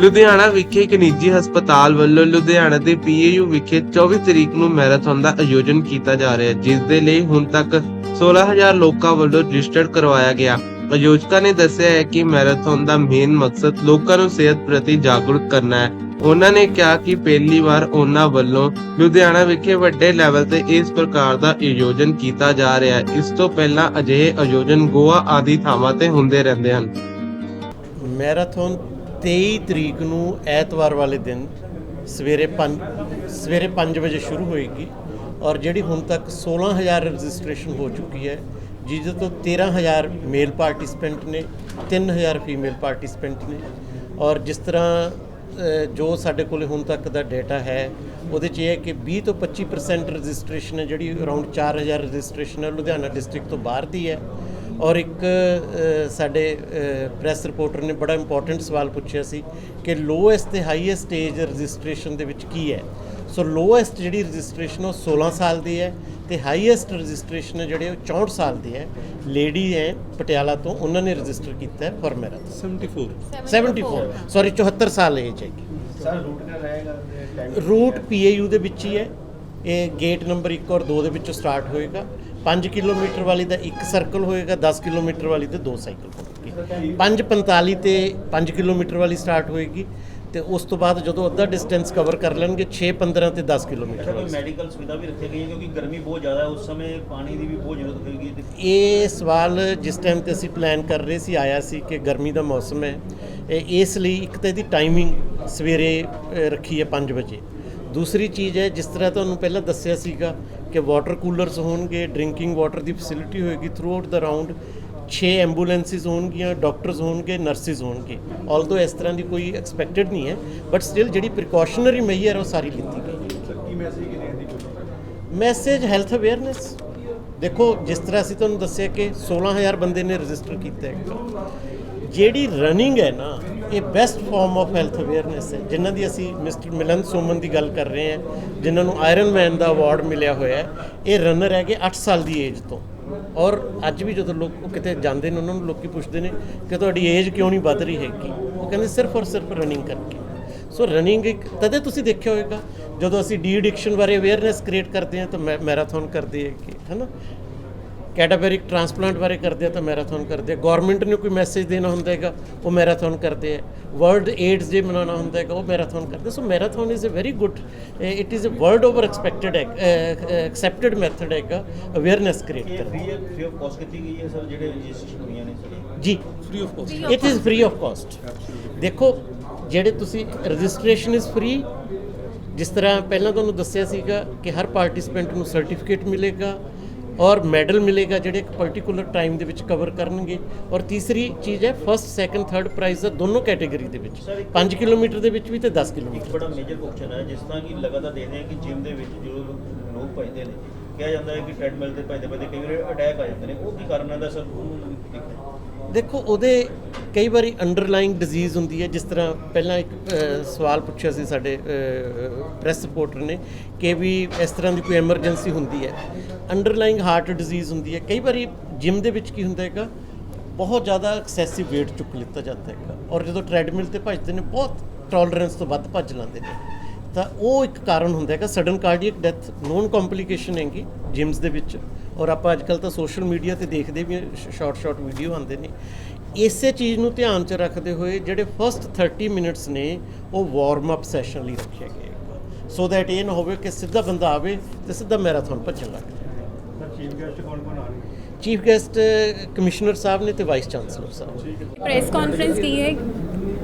ਲੁਧਿਆਣਾ ਵਿਖੇ ਇੱਕ ਨਿੱਜੀ ਹਸਪਤਾਲ ਵੱਲੋਂ ਲੁਧਿਆਣਾ ਦੇ ਪੀਏਯੂ ਵਿਖੇ 24 ਤਰੀਕ ਨੂੰ ਮੈਰਾਥਨ ਦਾ ਆਯੋਜਨ ਕੀਤਾ ਜਾ ਰਿਹਾ ਹੈ, ਜਿਸ ਦੇ ਲਈ ਹੁਣ ਤੱਕ 16000 ਲੋਕਾਂ ਵੱਲੋਂ ਰਜਿਸਟਰ ਕਰਵਾਇਆ ਗਿਆ। ਆਯੋਜਕਾਂ ਨੇ ਦੱਸਿਆ ਹੈ ਕਿ ਮੈਰਾਥਨ ਦਾ ਮੇਨ ਮਕਸਦ ਲੋਕਾਂ ਨੂੰ ਸਿਹਤ ਪ੍ਰਤੀ ਜਾਗਰੂਕ ਕਰਨਾ ਹੈ। ਉਹਨਾਂ ਨੇ ਕਿਹਾ ਕਿ ਪਹਿਲੀ ਵਾਰ ਉਹਨਾਂ ਵੱਲੋਂ ਲੁਧਿਆਣਾ ਵਿਖੇ ਵੱਡੇ ਲੈਵਲ ਤੇ ਇਸ ਪ੍ਰਕਾਰ ਦਾ ਆਯੋਜਨ ਕੀਤਾ ਜਾ ਰਿਹਾ ਹੈ। ਇਸ ਤੋਂ ਪਹਿਲਾਂ ਅਜਿਹੇ ਆਯੋਜਨ ਗੋਆ ਆਦਿ ਥਾਵਾਂ ਤੇ ਹੁੰਦੇ ਰਹਿੰਦੇ ਹਨ। ਮੈਰਾਥਨ 23 ਤਰੀਕ ਨੂੰ ਐਤਵਾਰ ਵਾਲੇ ਦਿਨ ਸਵੇਰੇ 5 ਸਵੇਰੇ 5 ਵਜੇ ਸ਼ੁਰੂ ਹੋਏਗੀ ਔਰ ਜਿਹੜੀ ਹੁਣ ਤੱਕ 16000 ਰਜਿਸਟ੍ਰੇਸ਼ਨ ਹੋ ਚੁੱਕੀ ਹੈ, ਜਿਹਦੇ ਤੋਂ 13000 ਮੇਲ ਪਾਰਟਿਸਪੈਂਟ ਨੇ 3000 ਫੀਮੇਲ ਪਾਰਟਿਸਪੈਂਟ ਨੇ ਔਰ ਜਿਸ ਤਰ੍ਹਾਂ ਜੋ ਸਾਡੇ ਕੋਲ ਹੁਣ ਤੱਕ ਦਾ ਡਾਟਾ ਹੈ, ਉਹਦੇ 'ਚ ਇਹ ਹੈ ਕਿ 20 ਤੋਂ 25% ਰਜਿਸਟ੍ਰੇਸ਼ਨ ਹੈ ਜਿਹੜੀ ਅਰਾਊਂਡ 4000 ਰਜਿਸਟ੍ਰੇਸ਼ਨ ਹੈ, ਲੁਧਿਆਣਾ ਡਿਸਟ੍ਰਿਕਟ ਤੋਂ ਬਾਹਰ ਦੀ ਹੈ ਔਰ ਇੱਕ ਸਾਡੇ ਪ੍ਰੈਸ ਰਿਪੋਰਟਰ ਨੇ ਬੜਾ ਇੰਪੋਰਟੈਂਟ ਸਵਾਲ ਪੁੱਛਿਆ ਸੀ ਕਿ ਲੋਐਸਟ ਤੇ ਹਾਈਐਸਟ ਏਜ ਰਜਿਸਟ੍ਰੇਸ਼ਨ ਦੇ ਵਿੱਚ ਕੀ ਹੈ? ਸੋ ਲੋਐਸਟ ਜਿਹੜੀ ਰਜਿਸਟ੍ਰੇਸ਼ਨ ਉਹ 16 ਸਾਲ ਦੀ ਹੈ ਤੇ ਹਾਈਐਸਟ ਰਜਿਸਟ੍ਰੇਸ਼ਨ ਹੈ ਜਿਹੜੇ ਉਹ 64 ਸਾਲ ਦੀ ਹੈ। ਲੇਡੀ ਹੈ ਪਟਿਆਲਾ ਤੋਂ ਉਹਨਾਂ ਨੇ ਰਜਿਸਟਰ ਕੀਤਾ ਹੈ ਫॉर ਮੈਰਾਥਨ 74 74 ਸੌਰੀ 74 ਸਾਲ ਏਜ ਹੈ ਸਰ ਰੂਟ ਕਿਹੜਾ ਰਹੇਗਾ ਰੂਟ ਪੀਏਯੂ ਦੇ ਵਿੱਚ ਹੀ ਹੈ। ਇਹ ਗੇਟ ਨੰਬਰ 1 ਔਰ 2 ਦੇ ਵਿੱਚੋਂ ਸਟਾਰਟ ਹੋਏਗਾ। 5 ਕਿਲੋਮੀਟਰ ਵਾਲੀ ਦਾ ਇੱਕ ਸਰਕਲ ਹੋਏਗਾ 10 ਕਿਲੋਮੀਟਰ ਵਾਲੀ ਦੇ ਦੋ ਸਾਈਕਲ ਹੋਣਗੇ। 5:45 ਤੇ 5 ਕਿਲੋਮੀਟਰ ਵਾਲੀ ਸਟਾਰਟ ਹੋਏਗੀ ਤੇ ਉਸ ਤੋਂ ਬਾਅਦ ਜਦੋਂ ਅੱਧਾ ਡਿਸਟੈਂਸ ਕਵਰ ਕਰ ਲੈਣਗੇ 6:15 ਤੇ 10 ਕਿਲੋਮੀਟਰ ਵਾਲੀ। ਮੈਡੀਕਲ ਸੁਵਿਧਾ ਵੀ ਰੱਖੀ ਗਈ ਹੈ ਕਿਉਂਕਿ ਗਰਮੀ ਬਹੁਤ ਜ਼ਿਆਦਾ ਹੈ ਉਸ ਸਮੇਂ ਪਾਣੀ ਦੀ ਵੀ ਬਹੁਤ ਜ਼ਰੂਰਤ ਹੋਏਗੀ ਤੇ ਇਹ ਸਵਾਲ ਜਿਸ ਟਾਈਮ ਤੇ ਅਸੀਂ ਪਲਾਨ ਕਰ ਰਹੇ ਸੀ ਆਇਆ ਸੀ ਕਿ ਗਰਮੀ ਦਾ ਮੌਸਮ ਹੈ। ਇਸ ਲਈ ਇੱਕ ਤਾਂ ਇਹਦੀ ਟਾਈਮਿੰਗ ਸਵੇਰੇ ਰੱਖੀ ਹੈ 5 ਵਜੇ। ਦੂਸਰੀ ਚੀਜ਼ ਹੈ ਜਿਸ ਤਰ੍ਹਾਂ ਤੁਹਾਨੂੰ ਪਹਿਲਾਂ ਦੱਸਿਆ ਸੀਗਾ ਕਿ ਵਾਟਰ ਕੂਲਰਸ ਹੋਣਗੇ ਡਰਿੰਕਿੰਗ ਵਾਟਰ ਦੀ ਫੈਸਿਲਿਟੀ ਹੋਏਗੀ ਥਰੂ ਆਊਟ ਦਾ ਰਾਉਂਡ 6 ਐਂਬੂਲੈਂਸਿਸ ਹੋਣਗੀਆਂ ਡਾਕਟਰਸ ਹੋਣਗੇ ਨਰਸਿਸ ਹੋਣਗੇ। ਆਲਦੋ ਇਸ ਤਰ੍ਹਾਂ ਦੀ ਕੋਈ ਐਕਸਪੈਕਟਡ ਨਹੀਂ ਹੈ ਬਟ ਸਟਿਲ ਜਿਹੜੀ ਪ੍ਰੀਕਾਸ਼ਨਰੀ ਮੈਜਰ ਉਹ ਸਾਰੀ ਲਿੱਤੀ ਗਈ। ਮੈਸੇਜ ਹੈਲਥ ਅਵੇਅਰਨੈਸ ਦੇਖੋ, ਜਿਸ ਤਰ੍ਹਾਂ ਅਸੀਂ ਤੁਹਾਨੂੰ ਦੱਸਿਆ ਕਿ 16000 ਬੰਦੇ ਨੇ ਰਜਿਸਟਰ ਕੀਤਾ ਹੈ। ਜਿਹੜੀ ਰਨਿੰਗ ਹੈ ਨਾ, ਇਹ best form of health awareness ਹੈ, ਜਿਨ੍ਹਾਂ ਦੀ ਅਸੀਂ ਮਿਸਟਰ ਮਿਲਨ ਸੋਮਨ ਦੀ ਗੱਲ ਕਰ ਰਹੇ ਹਾਂ, ਜਿਨ੍ਹਾਂ ਨੂੰ ਆਇਰਨ ਮੈਨ ਦਾ ਅਵਾਰਡ ਮਿਲਿਆ ਹੋਇਆ ਹੈ। ਇਹ ਰਨਰ ਹੈਗੇ 8 ਸਾਲ ਦੀ ਏਜ ਤੋਂ। ਔਰ ਅੱਜ ਵੀ ਜਦੋਂ ਲੋਕ ਉਹ ਕਿਤੇ ਜਾਂਦੇ ਨੇ, ਉਹਨਾਂ ਨੂੰ ਲੋਕੀ ਪੁੱਛਦੇ ਨੇ ਕਿ ਤੁਹਾਡੀ ਏਜ ਕਿਉਂ ਨਹੀਂ ਵੱਧ ਰਹੀ ਹੈਗੀ? ਉਹ ਕਹਿੰਦੇ ਸਿਰਫ ਔਰ ਸਿਰਫ ਰਨਿੰਗ ਕਰਕੇ। ਸੋ ਰਨਿੰਗ ਇੱਕ ਤਦੇ ਤੁਸੀਂ ਦੇਖਿਆ ਹੋਵੇਗਾ ਜਦੋਂ ਅਸੀਂ ਡੀ ਐਡਿਕਸ਼ਨ ਬਾਰੇ ਅਵੇਅਰਨੈਸ ਕ੍ਰੀਏਟ ਕਰਦੇ ਹਾਂ ਤਾਂ ਮੈਰਾਥਨ ਕਰਦੇ ਹਾਂ ਕਿ ਹੈਨਾ? ਕੈਟਾਬੈਰਿਕ ਟ੍ਰਾਂਸਪਲਾਂਟ ਬਾਰੇ ਕਰਦੇ ਆ ਤਾਂ ਮੈਰਾਥਨ ਕਰਦੇ ਆ ਗਵਰਨਮੈਂਟ ਨੂੰ ਕੋਈ ਮੈਸੇਜ ਦੇਣਾ ਹੁੰਦਾ ਹੈਗਾ ਉਹ ਮੈਰਾਥਨ ਕਰਦੇ ਆ ਵਰਲਡ ਏਡਸ ਡੇ ਮਨਾਉਣਾ ਹੁੰਦਾ ਹੈਗਾ ਉਹ ਮੈਰਾਥਨ ਕਰਦੇ so marathon is a very good it is a world over expected accepted method ਹੈਗਾ ਅਵੇਅਰਨੈਸ ਕ੍ਰੀਏਟ ਇਹ ਕਰਨ। ਫ੍ਰੀ ਆਫ ਕਾਸਟ ਕੀਤੀ ਗਈ ਹੈ ਸਰ ਜਿਹੜੇ ਰਜਿਸਟ੍ਰੇਸ਼ਨ ਹੋਈਆਂ ਨੇ ਜੀ। Free of cost it is free of cost ਦੇਖੋ ਜਿਹੜੇ ਤੁਸੀਂ ਰਜਿਸਟ੍ਰੇਸ਼ਨ ਇਜ਼ ਫ੍ਰੀ ਜਿਸ ਤਰ੍ਹਾਂ ਪਹਿਲਾਂ ਤੁਹਾਨੂੰ ਦੱਸਿਆ ਸੀਗਾ ਕਿ ਹਰ ਪਾਰਟਿਸਪੈਂਟ ਨੂੰ ਸਰਟੀਫਿਕੇਟ ਮਿਲੇਗਾ ਔਰ ਮੈਡਲ ਮਿਲੇਗਾ ਜਿਹੜੇ ਇੱਕ ਪਾਰਟਿਕੂਲਰ ਟਾਈਮ ਦੇ ਵਿੱਚ ਕਵਰ ਕਰਨਗੇ ਔਰ ਤੀਸਰੀ ਚੀਜ਼ ਹੈ ਫਰਸਟ ਸੈਕੰਡ ਥਰਡ ਪ੍ਰਾਈਜ਼ ਦਾ ਦੋਨੋਂ ਕੈਟਾਗਰੀ ਦੇ ਵਿੱਚ। 5 ਕਿਲੋਮੀਟਰ ਦੇ ਵਿੱਚ ਵੀ ਤੇ 10 ਇੱਕ ਕਿਲੋਮੀਟਰ ਬੜਾ ਮੇਜਰ ਕੁਐਸਚਨ ਹੈ ਜਿਸ ਤਰ੍ਹਾਂ ਕਿ ਲਗਾਤਾਰ ਦੇਖਦੇ ਹਾਂ ਕਿ ਜਿਮ ਦੇ ਵਿੱਚ ਜੋ ਲੋਕ ਭਜਦੇ ਨੇ ਕਿਹਾ ਜਾਂਦਾ ਹੈ ਕਿ ਟ੍ਰੈਡਮਿਲ ਤੇ ਭਜਦੇ ਭਜਦੇ ਕਈ ਵਾਰ ਅਟੈਕ ਆ ਜਾਂਦੇ ਨੇ। ਉਹ ਕੀ ਕਾਰਨ ਦਾ ਸਰ ਦੇਖੋ, ਉਹਦੇ ਕਈ ਵਾਰੀ ਅੰਡਰਲਾਈਂਗ ਡਿਜ਼ੀਜ਼ ਹੁੰਦੀ ਹੈ, ਜਿਸ ਤਰ੍ਹਾਂ ਪਹਿਲਾਂ ਇੱਕ ਸਵਾਲ ਪੁੱਛਿਆ ਸੀ ਸਾਡੇ ਪ੍ਰੈਸ ਰਿਪੋਰਟਰ ਨੇ ਕਿ ਵੀ ਇਸ ਤਰ੍ਹਾਂ ਦੀ ਕੋਈ ਐਮਰਜੈਂਸੀ ਹੁੰਦੀ ਹੈ। ਅੰਡਰਲਾਈਂਗ ਹਾਰਟ ਡਿਜ਼ੀਜ਼ ਹੁੰਦੀ ਹੈ। ਕਈ ਵਾਰੀ ਜਿਮ ਦੇ ਵਿੱਚ ਕੀ ਹੁੰਦਾ ਹੈਗਾ, ਬਹੁਤ ਜ਼ਿਆਦਾ ਐਕਸੈਸਿਵ weight ਚੁੱਕ ਲਿੱਤਾ ਜਾਂਦਾ ਹੈਗਾ। ਔਰ ਜਦੋਂ ਟ੍ਰੈਡਮਿਲ ਤੇ ਭੱਜਦੇ ਨੇ, ਬਹੁਤ ਟੋਲਰੈਂਸ ਤੋਂ ਵੱਧ ਭੱਜ ਲੈਂਦੇ ਨੇ। ਤਾਂ ਉਹ ਇੱਕ ਕਾਰਨ ਹੁੰਦਾ ਹੈਗਾ sudden cardiac death known complication ਹੈਗੀ ਜਿਮਸ ਦੇ ਵਿੱਚ। ਔਰ ਆਪਾਂ ਅੱਜ ਅੱਜਕੱਲ ਤਾਂ ਸੋਸ਼ਲ ਮੀਡੀਆ ਤੇ ਦੇਖਦੇ ਵੀ ਸ਼ਾਰਟ ਸ਼ਾਰਟ ਵੀਡੀਓ ਆਉਂਦੇ ਨੇ। ਇਸੇ ਚੀਜ਼ ਨੂੰ ਧਿਆਨ 'ਚ ਰੱਖਦੇ ਹੋਏ ਜਿਹੜੇ ਫਸਟ 30 ਮਿੰਟਸ ਨੇ ਉਹ ਵਾਰਮ ਅਪ ਸੈਸ਼ਨ ਲਈ ਰੱਖਿਆ ਗਿਆ ਸੋ ਦੈਟ ਇਹ ਨਾ ਹੋਵੇ ਕਿ ਸਿੱਧਾ ਬੰਦਾ ਆਵੇ ਤੇ ਸਿੱਧਾ ਮੈਰਾਥਨ ਭੱਜਣ ਲੱਗ ਜਾਵੇ। ਚੀਫ ਗੈਸਟ ਕਮਿਸ਼ਨਰ ਸਾਹਿਬ ਨੇ ਤੇ ਵਾਈਸ ਚਾਂਸਲਰ ਸਾਹਿਬ। ਪ੍ਰੈਸ ਕਾਨਫਰੰਸ ਕੀ ਹੈ?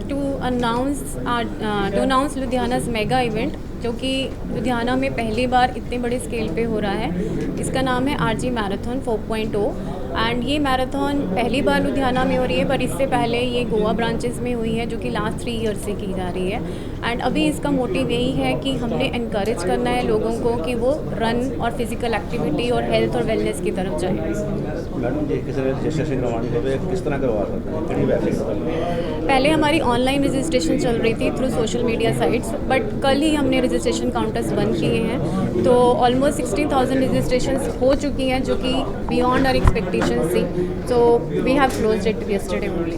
To announce to announce Ludhiana's mega event जो कि लुधियाना में पहली बार इतने बड़े स्केल पे हो रहा है। इसका नाम है R G marathon four point O and ये मैराथन पहली बार लुधियाना में हो रही है, पर इससे पहले ये गोवा ब्रांचेस में हुई है, जो कि लास्ट थ्री ईयर से की जा रही है। एंड अभी इसका मोटिव यही है कि हमने इनक्रेज करना है लोगों को कि वो रन और फ़िज़िकल एक्टिविटी और हेल्थ और वेलनेस की तरफ़ जाएँ। मैडम जी किसी ने रजिस्ट्रेशन करवानी हो तो किस तरह करवा सकते हैं कितनी वेबसाइट पहले हमारी ऑनलाइन रजिस्ट्रेशन चल रही थी through social media sites but कल ही हमने रजिस्ट्रेशन काउंटर्स बंद किए हैं तो ऑलमोस्ट सिक्सटीन थाउजेंड रजिस्ट्रेशन हो चुकी हैं जो कि बियॉन्ड आर एक्सपेक्टेशन थी so we have close it yesterday only